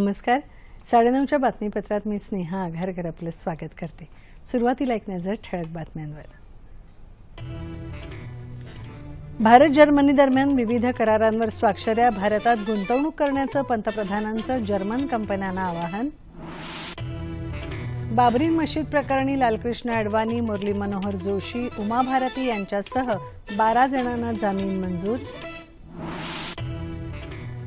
नमस्कार. साडेनऊच्या बातमीपत्रात मी स्नेहा आघारकर आपलं स्वागत करते. सुरुवातीला एक नजर ठळक बातम्यांवर. भारत जर्मनी दरम्यान विविध करारांवर स्वाक्षऱ्या भारतात गुंतवणूक करण्याचं पंतप्रधानांचं जर्मन कंपन्यांना आवाहन. बाबरी मशीद प्रकरणी लालकृष्ण अडवाणी मुरली मनोहर जोशी उमा भारती यांच्यासह बारा जणांना जामीन मंजूर.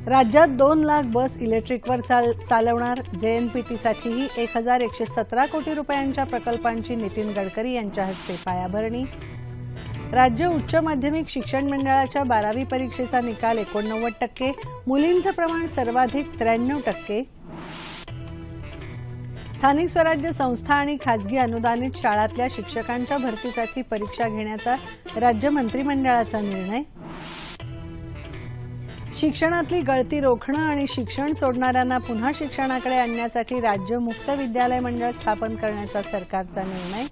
राज्यात दोन लाख बस इलेक्ट्रिकवर चाल चालवणार. जेएनपीटीसाठीही एक हजार एकशे सतरा कोटी रुपयांच्या प्रकल्पांची नितीन गडकरी यांच्या हस्ते पायाभरणी. राज्य उच्च माध्यमिक शिक्षण मंडळाच्या बारावी परीक्षेचा निकाल एकोणनव्वद टक्के. मुलींचं प्रमाण सर्वाधिक त्र्याण्णव टक्के. स्थानिक स्वराज्य संस्था आणि खाजगी अनुदानित शाळातल्या शिक्षकांच्या भरतीसाठी परीक्षा घेण्याचा राज्य मंत्रिमंडळाचा निर्णय. शिक्षणातली गळती रोखणं आणि शिक्षण सोडणाऱ्यांना पुन्हा शिक्षणाकडे आणण्यासाठी राज्य मुक्त विद्यालय मंडळ स्थापन करण्याचा सरकारचा निर्णय.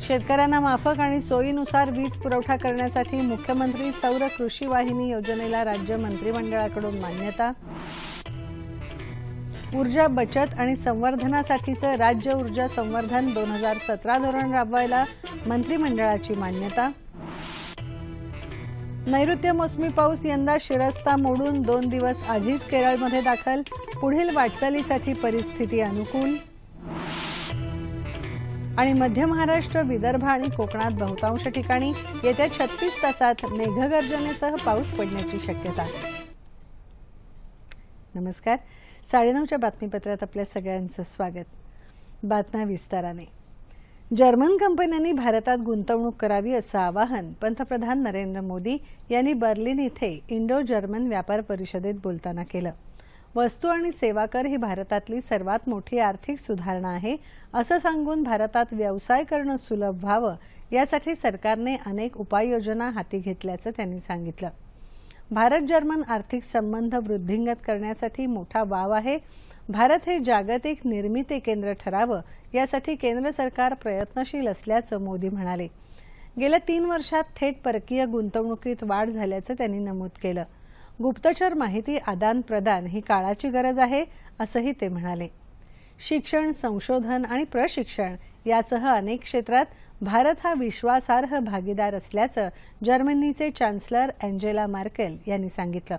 शेतकऱ्यांना माफक आणि सोयीनुसार वीज पुरवठा करण्यासाठी मुख्यमंत्री सौर कृषी वाहिनी योजनेला राज्य मंत्रिमंडळाकडून मान्यता. ऊर्जा बचत आणि संवर्धनासाठीचं राज्य ऊर्जा संवर्धन दोन हजार सतरा धोरण राबवायला मंत्रिमंडळाची मान्यता. नैऋत्य मोसमी पाऊस यंदा शिरस्ता मोडून दोन दिवस आधीच केरळमध्ये दाखल. पुढील वाटचालीसाठी परिस्थिती अनुकूल. आणि मध्य महाराष्ट्र विदर्भ आणि कोकणात बहुतांश ठिकाणी येत्या छत्तीस तासात मेघगर्जनेसह पाऊस पडण्याची शक्यता. नमस्कार. साडेनऊच्या बातमीपत्रात आपल्या सगळ्यांचं स्वागत. बातम्या विस्ताराने. जर्मन कंपन्यांनी भारतात गुंतवणूक करावी असं आवाहन पंतप्रधान नरेंद्र मोदी यांनी बर्लिन इथे इंडो जर्मन व्यापार परिषदेत बोलताना केलं. वस्तू आणि सेवा कर ही भारतातली सर्वात मोठी आर्थिक सुधारणा आहे असं सांगून भारतात व्यवसाय करणं सुलभ व्हावं यासाठी सरकारने अनेक उपाययोजना हाती घेतल्याचं त्यांनी सांगितलं. भारत जर्मन आर्थिक संबंध वृद्धिंगत करण्यासाठी मोठा वाव आहे भारत हे जागतिक निर्मिती केंद्र ठरावं यासाठी केंद्र सरकार प्रयत्नशील असल्याचं मोदी म्हणाले. गेल्या तीन वर्षात थेट परकीय गुंतवणुकीत वाढ झाल्याचं त्यांनी नमूद केलं. गुप्तचर माहिती आदान प्रदान ही काळाची गरज आहे असंही ते म्हणाले. शिक्षण संशोधन आणि प्रशिक्षण यासह अनेक क्षेत्रात भारत हा विश्वासार्ह भागीदार असल्याचं जर्मनीचे चान्सलर अँजेला मार्केल यांनी सांगितलं.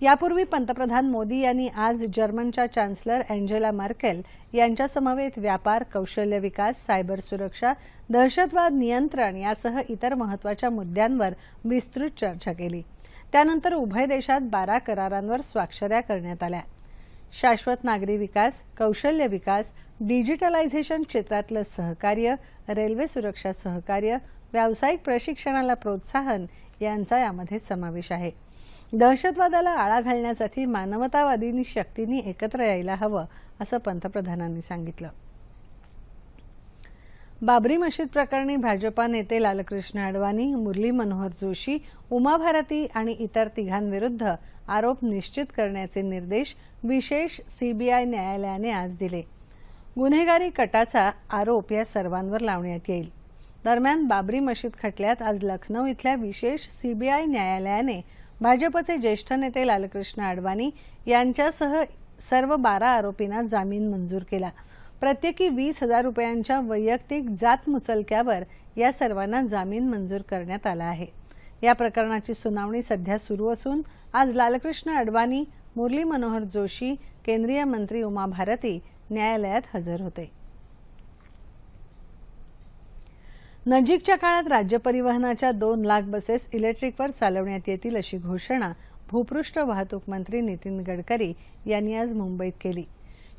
यापूर्वी पंतप्रधान मोदी यांनी आज जर्मनच्या चान्सलर अँजेला मार्केल यांच्यासमवेत व्यापार कौशल्य विकास सायबर सुरक्षा दहशतवाद नियंत्रण यासह इतर महत्त्वाच्या मुद्द्यांवर विस्तृत चर्चा केली. त्यानंतर उभय देशात बारा करारांवर स्वाक्षऱ्या करण्यात आल्या. शाश्वत नागरी विकास कौशल्य विकास डिजिटलायझेशन क्षेत्रातलं सहकार्य रेल्वे सुरक्षा सहकार्य व्यावसायिक प्रशिक्षणाला प्रोत्साहन यांचा यामध्ये समावेश आहे. दहशतवादाला आळा घालण्यासाठी मानवतावादी शक्तींनी एकत्र यायला हवं असं पंतप्रधानांनी सांगितलं. बाबरी मशीद प्रकरणी भाजपा नेते लालकृष्ण अडवाणी मुरली मनोहर जोशी उमा भारती आणि इतर तिघांविरुद्ध आरोप निश्चित करण्याचे निर्देश विशेष सीबीआय न्यायालयाने आज दिले. गुन्हेगारी कटाचा आरोप या सर्वांवर लावण्यात येईल. दरम्यान बाबरी मशीद खटल्यात आज लखनौ इथल्या विशेष सीबीआय न्यायालयाने भाजपचे ज्येष्ठ नेते लालकृष्ण अडवाणी यांच्यासह सर्व बारा आरोपींना जामीन मंजूर केला. प्रत्येकी वीस हजार रुपयांच्या वैयक्तिक जात मुचलक्यावर या सर्वांना जामीन मंजूर करण्यात आला आहे. या प्रकरणाची सुनावणी सध्या सुरू असून आज लालकृष्ण अडवाणी मुरली मनोहर जोशी केंद्रीय मंत्री उमा भारती न्यायालयात हजर होते. नजीकच्या काळात राज्य परिवहनाच्या दोन लाख बसेस इलेक्ट्रिकवर चालवण्यात येतील अशी घोषणा भूपृष्ठ वाहतूक मंत्री नितीन गडकरी यांनी आज मुंबईत केली.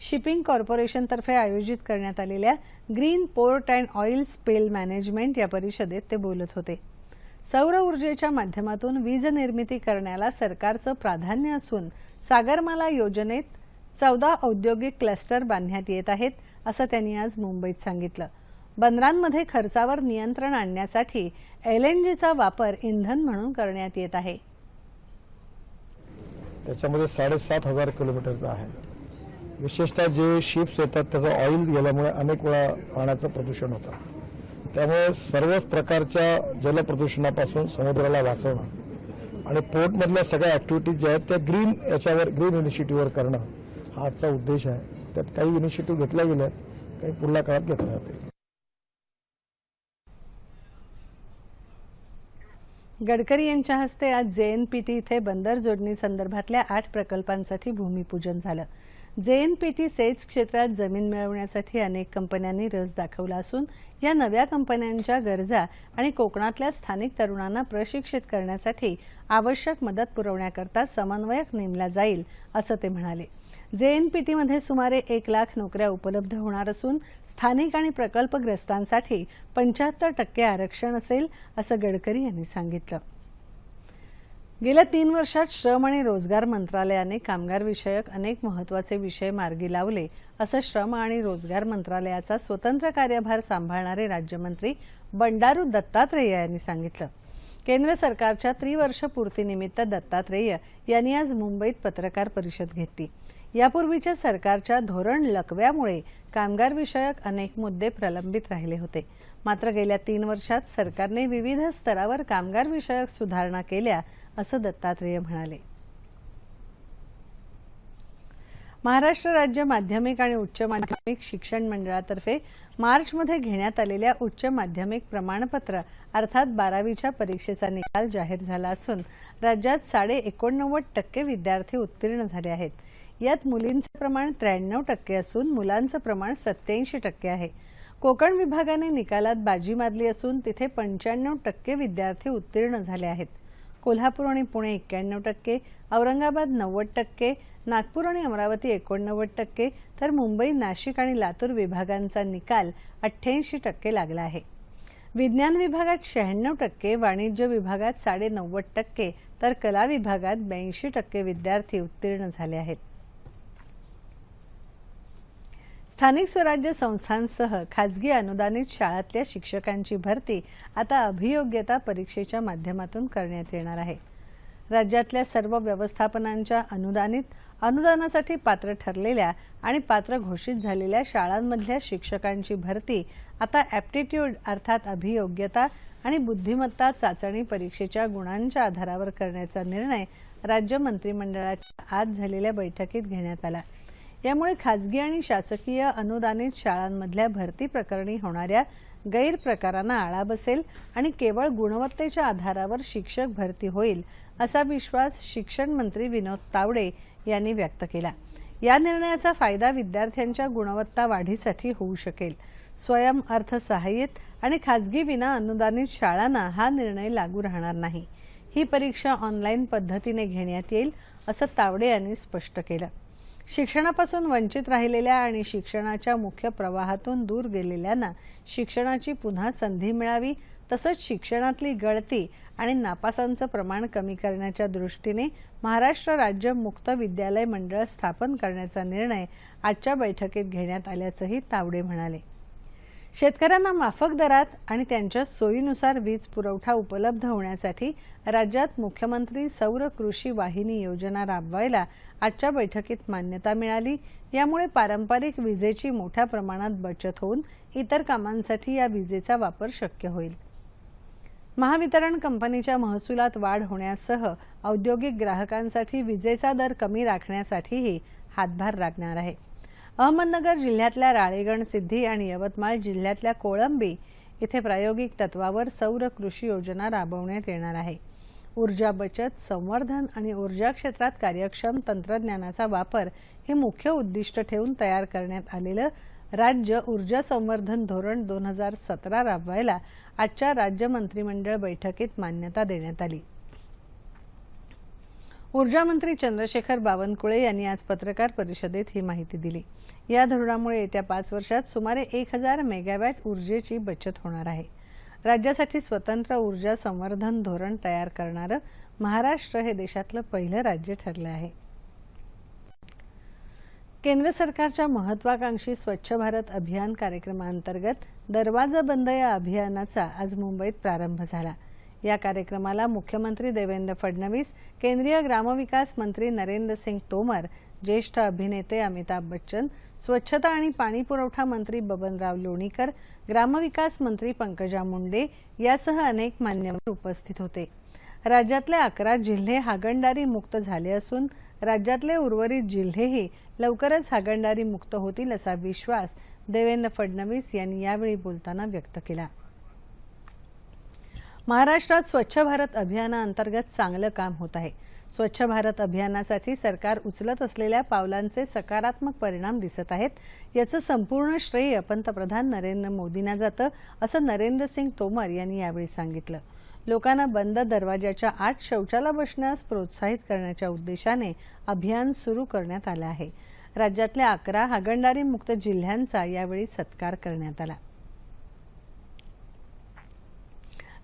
शिपिंग कॉर्पोरेशनतर्फे आयोजित करण्यात आलेल्या green port and oil spill management या परिषदेत ते बोलत होते. सौर ऊर्जेच्या माध्यमातून वीज निर्मिती करण्याला सरकारचं प्राधान्य असून सागरमाला योजनेत चौदा औद्योगिक क्लस्टर बांधण्यात येत आहेत असं त्यांनी आज मुंबईत सांगितलं. बंदरांमध्ये खर्चावर नियंत्रण आणण्यासाठी एलएनजीचा वापर इंधन म्हणून करण्यात येत आहे. त्याच्यामध्ये साडेसात हजार किलोमीटरचा आहे. विशेषतः जे शिप्स येतात त्याचं ऑइल गेल्यामुळे अनेक वेळा पाण्याचं प्रदूषण होतं. त्यामुळे सर्वच प्रकारच्या जलप्रदूषणापासून समुद्राला वाचवणं आणि पोर्टमधल्या सगळ्या ऍक्टिव्हिटीज ज्या आहेत त्या ग्रीन याच्यावर ग्रीन इनिशिएटिव्हवर करणं हा आजचा उद्देश आहे. त्यात काही इनिशिएटिव्ह घेतल्या गेल्या काही पुढल्या काळात घेतल्या जातील. गडकरी यांच्या हस्ते आज जेएनपीटी इथे बंदर जोडणी संदर्भातल्या आठ प्रकल्पांसाठी भूमिपूजन झालं. जेएनपीटी सेच क्षेत्रात जमीन मिळवण्यासाठी अनेक कंपन्यांनी रस दाखवला असून या नव्या कंपन्यांच्या गरजा आणि कोकणातल्या स्थानिक तरुणांना प्रशिक्षित करण्यासाठी आवश्यक मदत पुरवण्याकरता समन्वयक नेमला जाईल असं ते म्हणाले. जेएनपीटीमध्ये सुमारे एक लाख नोकऱ्या उपलब्ध होणार असून स्थानिक आणि प्रकल्पग्रस्तांसाठी पंच्याहत्तर टक्के आरक्षण असेल असं गडकरी यांनी सांगितलं. गेल्या तीन वर्षात श्रम आणि रोजगार मंत्रालयाने कामगार विषयक अनेक महत्त्वाचे विषय मार्गी लावले असं श्रम आणि रोजगार मंत्रालयाचा स्वतंत्र कार्यभार सांभाळणारे राज्यमंत्री बंडारू दत्तात्रेय यांनी सांगितलं. केंद्र सरकारच्या त्रिवर्ष पूर्तीनिमित्त दत्तात्रेय यांनी आज मुंबईत पत्रकार परिषद घेतली. यापूर्वीच्या सरकारच्या धोरण लकव्यामुळे कामगार विषयक अनेक मुद्दे प्रलंबित राहिले होते. मात्र गेल्या तीन वर्षात सरकारने विविध स्तरावर कामगार विषयक सुधारणा केल्या असं दत्तात्रेय म्हणाले. महाराष्ट्र राज्य माध्यमिक आणि उच्च माध्यमिक शिक्षण मंडळातर्फे मार्चमध्ये घेण्यात आलेल्या उच्च माध्यमिक प्रमाणपत्र अर्थात बारावीच्या परीक्षेचा निकाल जाहीर झाला असून राज्यात साडे एकोणनव्वद टक्के विद्यार्थी उत्तीर्ण झाले आहेत. यात मुलींचं प्रमाण त्र्याण्णव टक्के असून मुलांचं प्रमाण सत्याऐंशी टक्के आहे. कोकण विभागाने निकालात बाजी मारली असून तिथे पंच्याण्णव टक्के विद्यार्थी उत्तीर्ण झाले आहेत. कोल्हापूर आणि पुणे एक्क्याण्णव टक्के औरंगाबाद नव्वद टक्के नागपूर आणि अमरावती एकोणनव्वद टक्के तर मुंबई नाशिक आणि लातूर विभागांचा निकाल अठ्ठ्याऐंशी टक्के लागला आहे. विज्ञान विभागात शहाण्णव टक्के वाणिज्य विभागात साडे नव्वद टक्के तर कला विभागात ब्याऐंशी टक्के विद्यार्थी उत्तीर्ण झाले आहेत. स्थानिक स्वराज्य संस्थांसह खासगी अनुदानित शाळातल्या शिक्षकांची भरती आता अभियोग्यता परीक्षेच्या माध्यमातून करण्यात येणार आहे. राज्यातल्या सर्व व्यवस्थापनांच्या अनुदानित अनुदानासाठी पात्र ठरलेल्या आणि पात्र घोषित झालेल्या शाळांमधल्या शिक्षकांची भरती आता ॲप्टिट्यूड अर्थात अभियोग्यता आणि बुद्धिमत्ता चाचणी परीक्षेच्या गुणांच्या आधारावर करण्याचा निर्णय राज्य मंत्रिमंडळाच्या आज झालेल्या बैठकीत घेण्यात आला. यामुळे खासगी आणि शासकीय अनुदानित शाळांमधल्या भरती प्रकरणी होणाऱ्या गैरप्रकारांना आळा बसेल आणि केवळ गुणवत्तेच्या आधारावर शिक्षक भरती होईल असा विश्वास शिक्षण मंत्री विनोद तावडे यांनी व्यक्त केला. या निर्णयाचा फायदा विद्यार्थ्यांच्या गुणवत्ता वाढीसाठी होऊ शकेल. स्वयं अर्थसहाय्यित आणि खासगी विना अनुदानित शाळांना हा निर्णय लागू राहणार नाही. ही परीक्षा ऑनलाईन पद्धतीने घेण्यात येईल असं तावडे यांनी स्पष्ट केलं. शिक्षणापासून वंचित राहिलेल्या आणि शिक्षणाच्या मुख्य प्रवाहातून दूर गेलेल्यांना शिक्षणाची पुन्हा संधी मिळावी तसंच शिक्षणातली गळती आणि नापासांचं प्रमाण कमी करण्याच्या दृष्टीने महाराष्ट्र राज्य मुक्त विद्यालय मंडळ स्थापन करण्याचा निर्णय आजच्या बैठकीत घेण्यात आल्याचंही तावडे म्हणाले. शेतकऱ्यांना माफक दरात आणि त्यांच्या सोयीनुसार वीज पुरवठा उपलब्ध होण्यासाठी राज्यात मुख्यमंत्री सौर कृषी वाहिनी योजना राबवायला आजच्या बैठकीत मान्यता मिळाली. यामुळे पारंपरिक विजेची मोठ्या प्रमाणात बचत होऊन इतर कामांसाठी या विजेचा वापर शक्य होईल. महावितरण कंपनीच्या महसुलात वाढ होण्यासह औद्योगिक ग्राहकांसाठी विजेचा दर कमी राखण्यासाठीही हातभार लागणार आहे. अहमदनगर जिल्ह्यातल्या राळेगण सिद्धी आणि यवतमाळ जिल्ह्यातल्या कोळंबी इथे प्रायोगिक तत्वावर सौर कृषी योजना राबवण्यात येणार आहे. ऊर्जा बचत संवर्धन आणि ऊर्जा क्षेत्रात कार्यक्षम तंत्रज्ञानाचा वापर हे मुख्य उद्दिष्ट ठेवून तयार करण्यात आलेलं राज्य ऊर्जा संवर्धन धोरण दोन हजार सतरा राबवायला आजच्या राज्य मंत्रिमंडळ बैठकीत मान्यता देण्यात आली. ऊर्जा मंत्री चंद्रशेखर बावनकुळे यांनी आज पत्रकार परिषदेत ही माहिती दिली. या धोरणामुळे येत्या पाच वर्षात सुमारे एक हजार मेगावॅट ऊर्जेची बचत होणार आहे. राज्यासाठी स्वतंत्र ऊर्जा संवर्धन धोरण तयार करणारं महाराष्ट्र हे देशातलं पहिलं राज्य ठरलं आहे. केंद्र सरकारच्या महत्वाकांक्षी स्वच्छ भारत अभियान कार्यक्रमाअंतर्गत दरवाजा बंद या अभियानाचा आज मुंबईत प्रारंभ झाला. या कार्यक्रमाला मुख्यमंत्री देवेंद्र फडणवीस केंद्रीय ग्रामविकास मंत्री नरेंद्र सिंग तोमर ज्येष्ठ अभिनेते अमिताभ बच्चन स्वच्छता आणि पाणी पुरवठा मंत्री बबनराव लोणीकर ग्रामविकास मंत्री पंकजा मुंडे यासह अनेक मान्यवर उपस्थित होते. राज्यातले अकरा जिल्हे हागणदारी मुक्त झाले असून राज्यातले उर्वरित जिल्हेही लवकरच हागणदारी मुक्त होतील असा विश्वास देवेंद्र फडणवीस यांनी यावेळी बोलताना व्यक्त केला. महाराष्ट्रात स्वच्छ भारत अभियानाअंतर्गत चांगलं काम होत आहे. स्वच्छ भारत अभियानासाठी सरकार उचलत असलेल्या पावलांचे सकारात्मक परिणाम दिसत आहेत. याचं संपूर्ण श्रेय पंतप्रधान नरेंद्र मोदींना जातं असं नरेंद्र सिंग तोमर यांनी यावेळी सांगितलं. लोकांना बंद दरवाजाच्या आत शौचाला बसण्यास प्रोत्साहित करण्याच्या उद्देशाने अभियान सुरू करण्यात आलं आहे. राज्यातल्या अकरा हागणदारी मुक्त जिल्ह्यांचा यावेळी सत्कार करण्यात आला.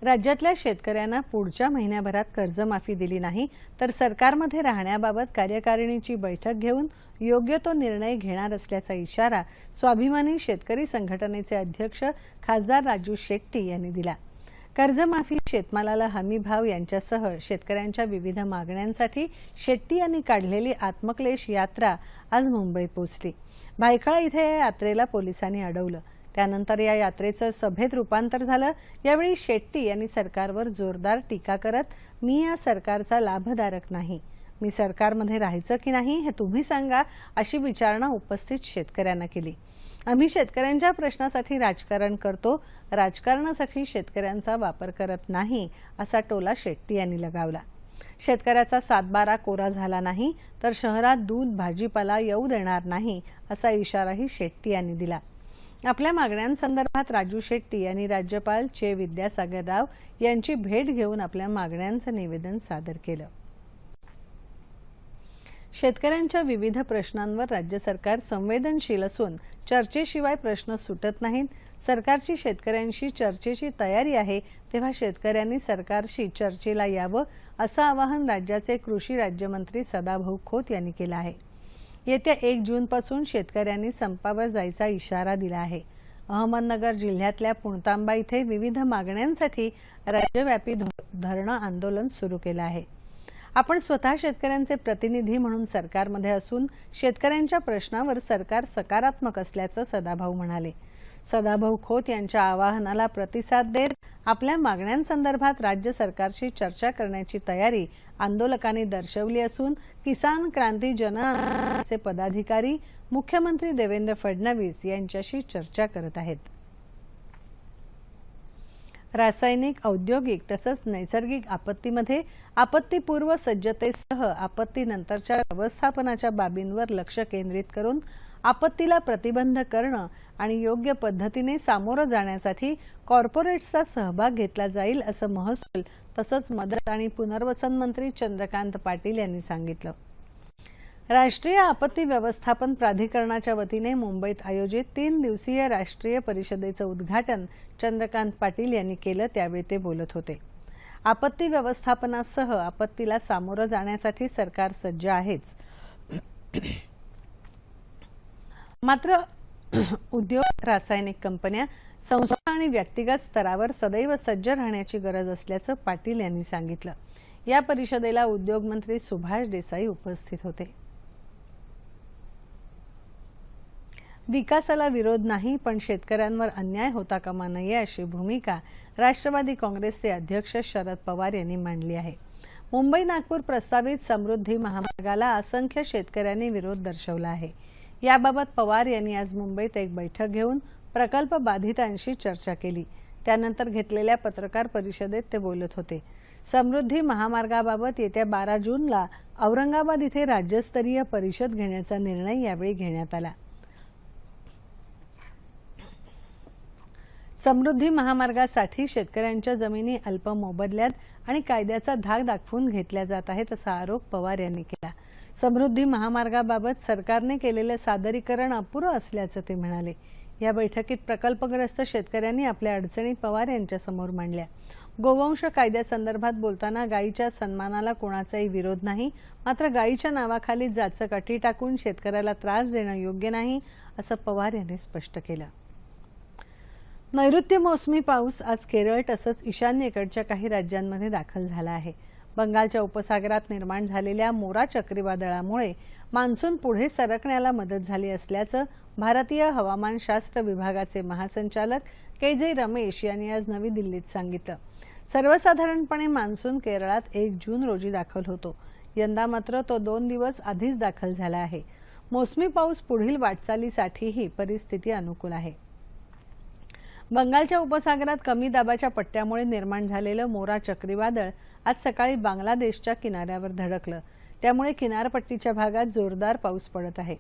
राज्यातल्या शेतकऱ्यांना पुढच्या महिन्याभरात कर्जमाफी दिली नाही तर सरकारमध्ये राहण्याबाबत कार्यकारिणीची बैठक घेऊन योग्य तो निर्णय घेणार असल्याचा इशारा स्वाभिमानी शेतकरी संघटनेचे अध्यक्ष खासदार राजू शेट्टी यांनी दिला. कर्जमाफी शेतमालाला हमी भाव यांच्यासह शेतकऱ्यांच्या विविध मागण्यांसाठी शेट्टी यांनी काढलेली आत्मक्लेश यात्रा आज मुंबईत पोहोचली भायखळा इथे या यात्रेला पोलिसांनी अडवलं. त्यानंतर या यात्रेचं सभेत रूपांतर झालं. यावेळी शेट्टी यांनी सरकारवर जोरदार टीका करत मी या सरकारचा लाभधारक नाही. मी सरकारमध्ये राहायचं की नाही हे तुम्ही सांगा अशी विचारणा उपस्थित शेतकऱ्यांना केली. आम्ही शेतकऱ्यांच्या प्रश्नासाठी राजकारण करतो. राजकारणासाठी शेतकऱ्यांचा वापर करत नाही असा टोला शेट्टी यांनी लगावला. शेतकऱ्याचा सातबारा कोरा झाला नाही तर शहरात दूध भाजीपाला येऊ देणार नाही असा इशाराही शेट्टी यांनी दिला. आपल्या मागण्यांसंदर्भात राजू शेट्टी यांनी राज्यपाल चे विद्यासागर राव यांची भेट घेऊन आपल्या मागण्यांचं निवेदन सादर केलं. शेतकऱ्यांच्या विविध प्रश्नांवर राज्य सरकार संवेदनशील असून चर्चेशिवाय प्रश्न सुटत नाहीत. सरकारची शेतकऱ्यांशी चर्चेची तयारी आहे तेव्हा शेतकऱ्यांनी सरकारशी चर्चेला यावं असं आवाहन राज्याचे कृषी राज्यमंत्री सदाभाऊ खोत यांनी केलं आहे. येत्या एक जूनपासून शेतकऱ्यांनी संपावर जायचा इशारा दिला आहे. अहमदनगर जिल्ह्यातल्या पुणतांबा इथे विविध मागण्यांसाठी राज्यव्यापी धरणं आंदोलन सुरू केलं आहे. आपण स्वतः शेतकऱ्यांचे प्रतिनिधी म्हणून सरकारमध्ये असून शेतकऱ्यांच्या प्रश्नावर सरकार सकारात्मक असल्याचं सदाभाऊ म्हणाले. सदाभाऊ खोत यांच्या आवाहनाला प्रतिसाद देत आपल्या मागण्यांसंदर्भात राज्य सरकारशी चर्चा करण्याची तयारी आंदोलकांनी दर्शवली असून किसान क्रांती जन पदाधिकारी मुख्यमंत्री देवेंद्र फडणवीस यांच्याशी चर्चा करत आहेत. रासायनिक औद्योगिक तसंच नैसर्गिक आपत्तीमध्ये आपत्तीपूर्व सज्जतेसह आपत्तीनंतरच्या व्यवस्थापनाच्या बाबींवर लक्ष केंद्रित करून आपत्तीला प्रतिबंध करणं आणि योग्य पद्धतीने सामोरं जाण्यासाठी कॉर्पोरेट्सचा सहभाग घेतला जाईल असं महसूल तसंच मदत आणि पुनर्वसन मंत्री चंद्रकांत पाटील यांनी सांगितलं. राष्ट्रीय आपत्ती व्यवस्थापन प्राधिकरणाच्या वतीने मुंबईत आयोजित तीन दिवसीय राष्ट्रीय परिषदेचं उद्घाटन चंद्रकांत पाटील यांनी केलं त्यावेळी ते बोलत होते. आपत्ती व्यवस्थापनासह आपत्तीला सामोरं जाण्यासाठी सरकार सज्ज आहेच. मात्र उद्योग रासायनिक कंपन्या संस्था आणि व्यक्तिगत स्तरावर सदैव सज्ज राहण्याची गरज असल्याचं पाटील यांनी सांगितलं. या परिषदेला उद्योगमंत्री सुभाष देसाई उपस्थित होते. विकासाला विरोध नाही पण शेतकऱ्यांवर अन्याय होता कामा नये अशी भूमिका राष्ट्रवादी काँग्रेसचे अध्यक्ष शरद पवार यांनी मांडली आहे. मुंबई नागपूर प्रस्तावित समृद्धी महामार्गाला असंख्य शेतकऱ्यांनी विरोध दर्शवला आहे. याबाबत पवार यांनी आज मुंबईत एक बैठक घेऊन प्रकल्प बाधितांशी चर्चा केली. त्यानंतर घेतलेल्या पत्रकार परिषदेत ते बोलत होते. समृद्धी महामार्गाबाबत येत्या बारा जूनला औरंगाबाद इथे राज्यस्तरीय परिषद घेण्याचा निर्णय यावेळी घेण्यात आला. समृद्धी महामार्गासाठी शेतकऱ्यांच्या जमिनी अल्प मोबदल्यात आणि कायद्याचा धाक दाखवून घेतल्या जात आहेत असा आरोप पवार यांनी केला. समृद्धी महामार्गाबाबत सरकारने केलेलं सादरीकरण अपुरं असल्याचं ते म्हणाले. या बैठकीत प्रकल्पग्रस्त शेतकऱ्यांनी आपल्या अडचणी पवार यांच्यासमोर मांडल्या. गोवंश कायद्यासंदर्भात बोलताना गायीच्या सन्मानाला कोणाचाही विरोध नाही मात्र गायीच्या नावाखाली जाचक अटी टाकून शेतकऱ्याला त्रास देणं योग्य नाही असं पवार यांनी स्पष्ट केलं. नैऋत्य मोसमी पाऊस आज केरळ तसंच ईशान्येकडच्या काही राज्यांमध्ये दाखल झाला आहे. बंगालच्या उपसागरात निर्माण झालेल्या मोरा चक्रीवादळामुळे मान्सून पुढे सरकण्याला मदत झाली असल्याचं भारतीय हवामानशास्त्र विभागाचे महासंचालक के जे रमेश यांनी आज नवी दिल्लीत सांगितलं. सर्वसाधारणपणे मान्सून केरळात एक जून रोजी दाखल होतो. यंदा मात्र तो दोन दिवस आधीच दाखल झाला आहे. मोसमी पाऊस पुढील वाटचालीसाठीही परिस्थिती अनुकूल आहे. बंगालच्या उपसागरात कमी दाबाच्या पट्ट्यामुळे निर्माण झालेलं मोरा चक्रीवादळ आज सकाळी बांगलादेशच्या किनाऱ्यावर धडकलं. त्यामुळे किनारपट्टीच्या भागात जोरदार पाऊस पडत आहे.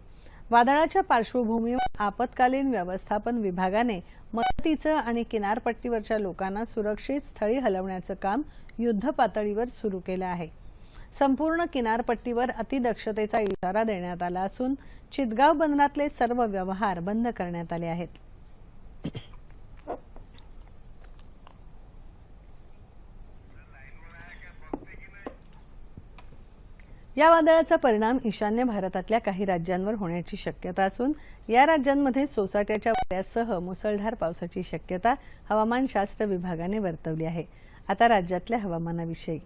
वादळाच्या पार्श्वभूमीवर आपत्कालीन व्यवस्थापन विभागाने मदतीचं आणि किनारपट्टीवरच्या लोकांना सुरक्षित स्थळी हलवण्याचं काम युद्ध पातळीवर सुरू केलं आहे. संपूर्ण किनारपट्टीवर अतिदक्षतेचा इशारा देण्यात आला असून चितगाव बंदरातले सर्व व्यवहार बंद करण्यात आले आहेत. या वादळाचा परिणाम ईशान्य भारतातल्या काही राज्यांवर होण्याची शक्यता असून या राज्यांमध्ये सोसाट्याच्या वाऱ्यासह मुसळधार पावसाची शक्यता हवामानशास्त्र विभागाने वर्तवली आहे. आता राज्यातल्या हवामानाविषयी.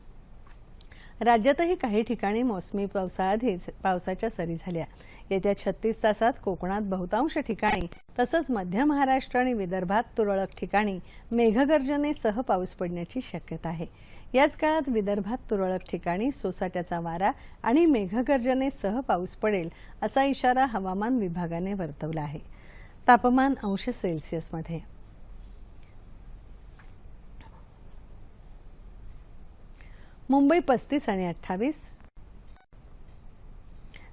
राज्यातही काही ठिकाणी मोसमी पावसाआधीच पावसाच्या सरी झाल्या. येत्या छत्तीस तासात कोकणात बहुतांश ठिकाणी तसंच मध्य महाराष्ट्र आणि विदर्भात तुरळक ठिकाणी मेघगर्जनेसह पाऊस पडण्याची शक्यता आहे. याच काळात विदर्भात तुरळक ठिकाणी सोसाट्याचा वारा आणि मेघगर्जनेसह पाऊस पडेल असा इशारा हवामान विभागाने वर्तवला आहे. तापमान अंश सेल्सिअसमध्ये. मुंबई पस्तीस आणि अठ्ठावीस.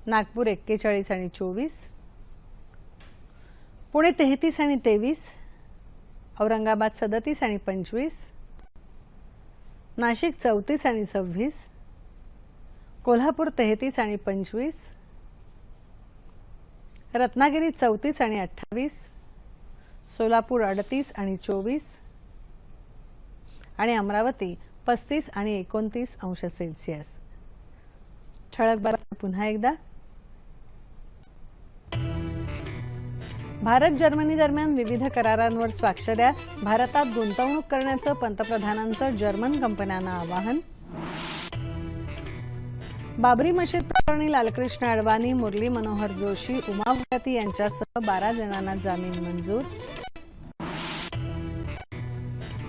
नागपूर एक्केचाळीस आणि चोवीस. पुणे तेहतीस आणि तेवीस. औरंगाबाद सदतीस आणि पंचवीस. नाशिक चौतीस आणि सव्वीस कोल्हापूर तेहतीस आणि पंचवीस रत्नागिरी चौतीस आणि अठ्ठावीस सोलापूर अडतीस आणि चोवीस आणि अमरावती पस्तीस आणि एकोणतीस अंश सेल्सिअस. ठळक बातम्या पुन्हा एकदा. भारत जर्मनी दरम्यान विविध करारांवर स्वाक्षऱ्या भारतात गुंतवणूक करण्याचं पंतप्रधानांचं जर्मन कंपन्यांना आवाहन. बाबरी मशीद प्रकरणी लालकृष्ण अडवाणी मुरली मनोहर जोशी उमा भारती यांच्यासह बारा जणांना जामीन मंजूर.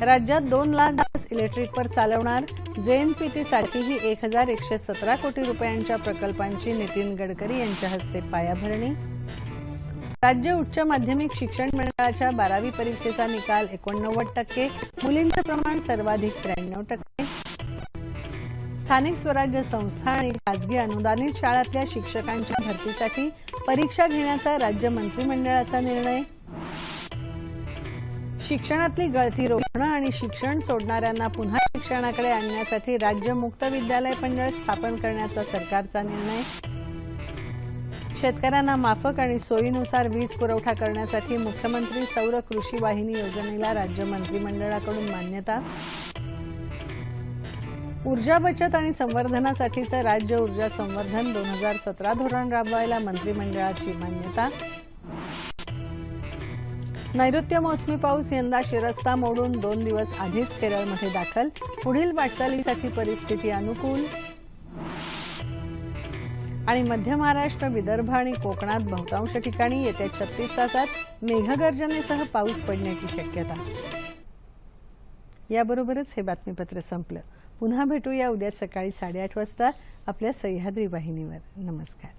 राज्यात दोन लाख बस इलेक्ट्रिकवर चालवणार. जेएनपीटीसाठीही एक हजार एकशे सतरा कोटी रुपयांच्या प्रकल्पांची नितीन गडकरी यांच्या हस्ते पायाभरणी. राज्य उच्च माध्यमिक शिक्षण मंडळाच्या बारावी परीक्षेचा निकाल एकोणनव्वद टक्के मुलींचं प्रमाण सर्वाधिक त्र्याण्णव टक्के. स्थानिक स्वराज्य संस्था आणि खासगी अनुदानित शाळातल्या शिक्षकांच्या भरतीसाठी परीक्षा घेण्याचा राज्य मंत्रिमंडळाचा निर्णय. शिक्षणातली गळती रोखणं आणि शिक्षण सोडणाऱ्यांना पुन्हा शिक्षणाकडे आणण्यासाठी राज्य मुक्त विद्यालय मंडळ स्थापन करण्याचा सरकारचा निर्णय. शेतकऱ्यांना माफक आणि सोयीनुसार वीज पुरवठा करण्यासाठी मुख्यमंत्री सौर कृषी वाहिनी योजनेला राज्य मंत्रिमंडळाकडून मान्यता. ऊर्जा बचत आणि संवर्धनासाठीचं राज्य ऊर्जा संवर्धन दोन हजार सतरा धोरण राबवायला मंत्रिमंडळाची मान्यता. नैऋत्य मोसमी पाऊस यंदा शिरस्ता मोडून दोन दिवस आधीच केरळमध्ये दाखल. पुढील वाटचालीसाठी परिस्थिती अनुकूल. आणि मध्य महाराष्ट्र विदर्भ आणि कोकणात बहुतांश ठिकाणी येत्या छत्तीस तासात मेघगर्जनेसह पाऊस पडण्याची शक्यता. याबरोबरच हे बातमीपत्र संपलं. पुन्हा भेटूया उद्या सकाळी साडेआठ वाजता आपल्या सह्याद्री वाहिनीवर. नमस्कार.